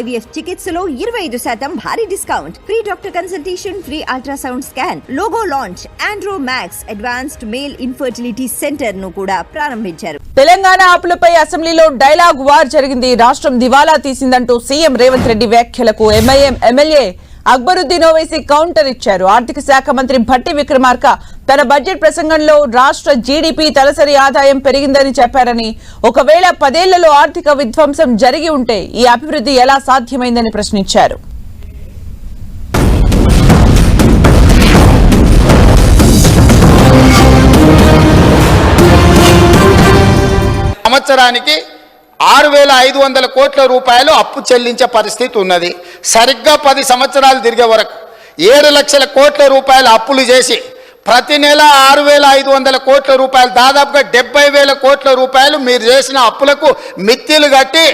IVF చికిత్సలో ఇరవై ఐదు శాతం భారీ discount. Free doctor consultation free ultrasound scan logo launch Andro Max advanced male infertility సెంటర్ను కూడా ప్రారంభించారు. తెలంగాణ ఆపులపై అసెంబ్లీలో డైలాగ్ వార్ జరిగింది. రాష్ట్రం దివాలా తీసిందంటూ సీఎం రేవంత్ రెడ్డి వ్యాఖ్యలకు MIM MLA Akbaruddin Owaisi counter ఇచ్చారు. ఆర్థిక శాఖ మంత్రి భట్టి విక్రమార్క తన బడ్జెట్ ప్రసంగంలో రాష్ట్ర జీడీపీ తలసరి ఆదాయం పెరిగిందని చెప్పారని ఒకవేళ పదేళ్ళలో ఆర్థిక విధ్వంసం జరిగి ఉంటే ఈ అభివృద్ధి ఎలా సాధ్యమైందని ప్రశ్నించారు. సంవత్సరానికి ఆరు వేల ఐదు వందల కోట్ల రూపాయలు అప్పు చెల్లించే పరిస్థితి ఉన్నది. సరిగ్గా పది సంవత్సరాలు తిరిగే వరకు ఏడు లక్షల కోట్ల రూపాయలు అప్పులు చేసి ప్రతి నెల ఆరు వేల ఐదు వందల కోట్ల రూపాయలు దాదాపుగా డెబ్బై వేల కోట్ల రూపాయలు మీరు చేసిన అప్పులకు మిత్తిలు కట్టి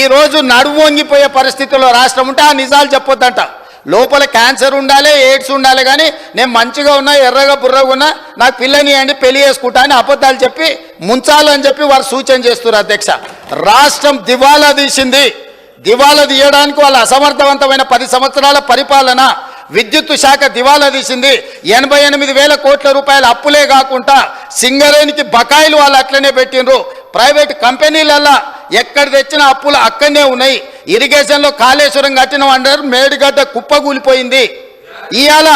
ఈరోజు నడువు వంగిపోయే రాష్ట్రం ఉంటే ఆ నిజాలు చెప్పొద్దంట. లోపల క్యాన్సర్ ఉండాలి ఎయిడ్స్ ఉండాలి కానీ నేను మంచిగా ఉన్నా ఎర్రగా బుర్రగా ఉన్నా నాకు పిల్లని అండి పెళ్ళి చేసుకుంటా అని అబద్ధాలు చెప్పి ముంచాలని చెప్పి వారు సూచన చేస్తున్నారు అధ్యక్ష. రాష్ట్రం దివాలా తీసింది. దివాలా తీయడానికి వాళ్ళ అసమర్థవంతమైన పది సంవత్సరాల పరిపాలన విద్యుత్ శాఖ దివాలా తీసింది. ఎనభై ఎనిమిది వేల కోట్ల రూపాయల అప్పులే కాకుండా సింగరేణికి బకాయిలు వాళ్ళు అట్లనే పెట్టిండ్రు. ప్రైవేట్ కంపెనీలల్లా ఎక్కడ తెచ్చిన అప్పులు అక్కడనే ఉన్నాయి. ఇరిగేషన్లో కాళేశ్వరం కట్టిన అంటారు మేడిగడ్డ కుప్పగూలిపోయింది. ఇవాళ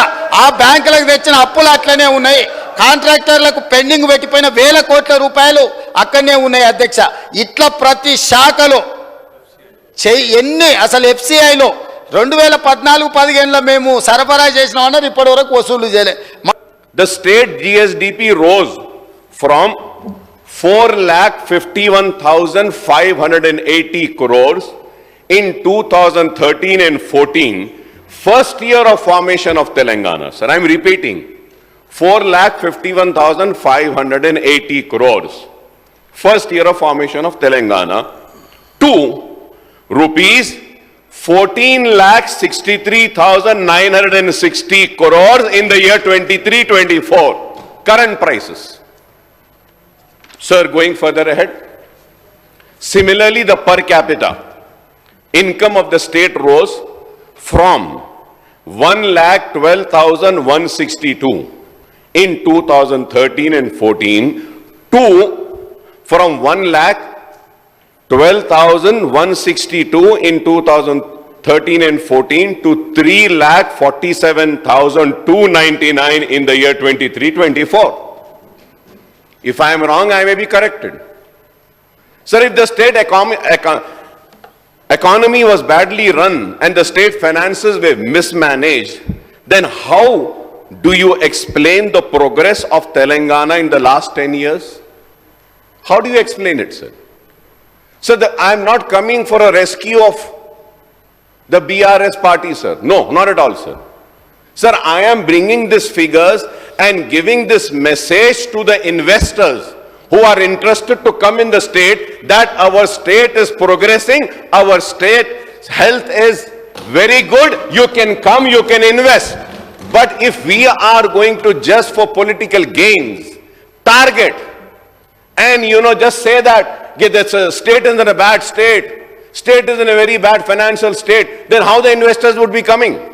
ఆ బ్యాంకులకు తెచ్చిన అప్పులు అట్లనే ఉన్నాయి. కాంట్రాక్టర్లకు పెండింగ్ పెట్టిపోయిన వేల కోట్ల రూపాయలు అక్కడనే ఉన్నాయి అధ్యక్ష. ఇట్లా ప్రతి శాఖలో చెయ్యి ఎన్ని అసలు ఎఫ్సిఐలో రెండు వేల పద్నాలుగు పదిహేనులో మేము సరఫరా చేసిన అన్నారు ఇప్పటి వరకు వసూలు చేయలేదు the state GSDP rose from four lakh fifty one thousand five hundred and eighty crores in two thousand thirteen and fourteen first year of formation of Telangana sir I'm repeating four lakh fifty one thousand five hundred and eighty crores first year of formation of Telangana two rupees 14 lakh 63,960 crores in the year 23-24, current prices. Sir, going further ahead, similarly, the per capita income of the state rose from 1 lakh 12,162 in 2013 and 14 to from 1 lakh 12,162 in 2013 and 14 to 3 lakh 47,299 in the year 23-24. If I am wrong, I may be corrected. Sir, if the state economy, economy was badly run and the state finances were mismanaged, then how do you explain the progress of Telangana in the last 10 years? How do you explain it, sir? So the, I'm not coming for a rescue of the BRS party, sir. No, not at all, sir. Sir, I am bringing these figures and giving this message to the investors who are interested to come in the state that our state is progressing, our state health is very good, you can come, you can invest. But if we are going to just for political gains, target, and you know, just say that, that's a state is in a bad state, state is in a very bad financial state, then how the investors would be coming?